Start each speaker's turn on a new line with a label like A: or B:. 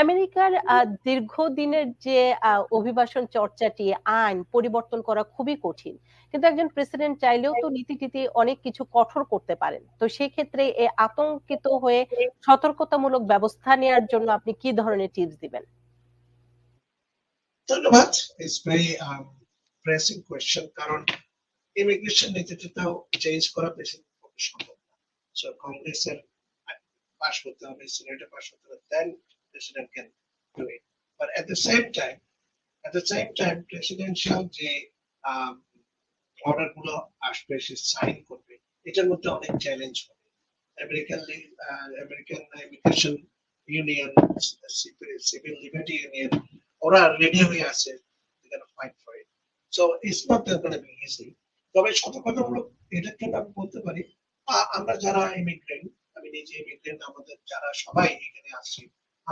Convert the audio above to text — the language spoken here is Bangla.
A: আমেরিকার দীর্ঘদিনের যে অভিবাসন চর্চাটি, আইন পরিবর্তন করা খুবই কঠিন। কিন্তু একজন প্রেসিডেন্ট চাইলেও তো নীতি-টিতি অনেক কিছু কঠোর করতে পারেন। তো সেক্ষেত্রে এ আতঙ্কিত হয়ে সতর্কতামূলক ব্যবস্থা নেয়ার জন্য আপনি কি ধরনের টিপস দিবেন?
B: ধন্যবাদ। ইটস ভেরি প্রেসিং কোয়েশ্চেন কারণ ইমিগ্রেশন নীতিটাও চেঞ্জ করা প্রেসিডেন্টের পক্ষে সম্ভব না। সো কংগ্রেসের পাস করতে হবে, সিনেটে পাস করতে হবে, then president can do it. But at the same time at the same time presidential যে অর্ডারগুলো আসবে, সে সাইন করবে। এটার মধ্যে অনেক চ্যালেঞ্জ হবে। American American immigration union, civil liberty union ওরা রেডি হয়ে আছে। For it. So it's not that gonna be easy. তবে সতর্কতামূলক এটার জন্য আমি বলতে পারি, আমরা যারা ইমিগ্রেন্ট, আমি নিজে ইমিগ্রেন্ট আমাদের যারা সবাই এখানে আসছি